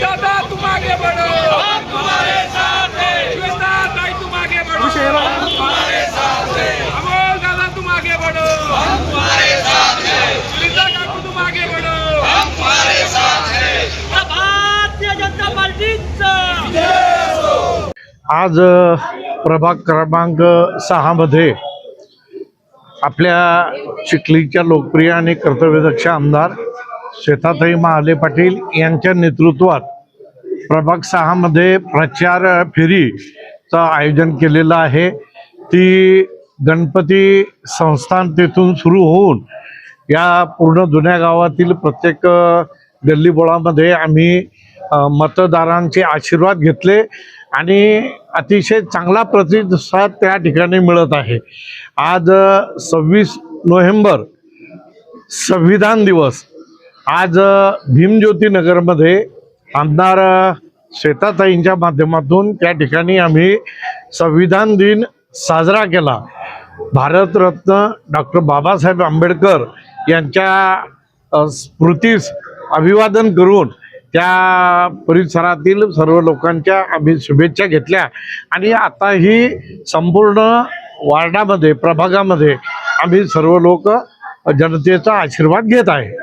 दादा तुम आगे बढ़ो हम तुम्हारे साथ हैं तुम आगे बढ़ो हम तुम्हारे साथ हैं अमोल दादा तुम आगे बढ़ो हम तुम्हारे साथ हैं सुनीता काकू तुम आगे बढ़ो हम तुम्हारे साथ हैं भारतीय जनता पार्टीचा. आज प्रभाग क्रमांक सहामध्ये आपल्या चिखलीच्या लोकप्रिय आणि कर्तव्यदक्ष आमदार शेतातई महाले पाटील यांच्या नेतृत्वात प्रभाग सहामध्ये प्रचार फेरीचं आयोजन केलेलं आहे. ती गणपती संस्थान तेथून सुरू होऊन या पूर्ण जुन्या गावातील प्रत्येक गल्लीबोळामध्ये आम्ही मतदारांचे आशीर्वाद घेतले आणि अतिशय चांगला प्रतिसाद त्या ठिकाणी मिळत आहे. आज सव्वीस नोव्हेंबर संविधान दिवस आज भीमज्योती नगरमध्ये आमदार श्वेताताईंच्या माध्यमातून त्या ठिकाणी आम्ही संविधान दिन साजरा केला. भारतरत्न डॉक्टर बाबासाहेब आंबेडकर यांच्या स्मृतीस अभिवादन करून त्या परिसरातील सर्व लोकांच्या आम्ही शुभेच्छा घेतल्या. आणि आता ही संपूर्ण वार्डामध्ये प्रभागामध्ये आम्ही सर्व लोक जनतेचा आशीर्वाद घेत आहे.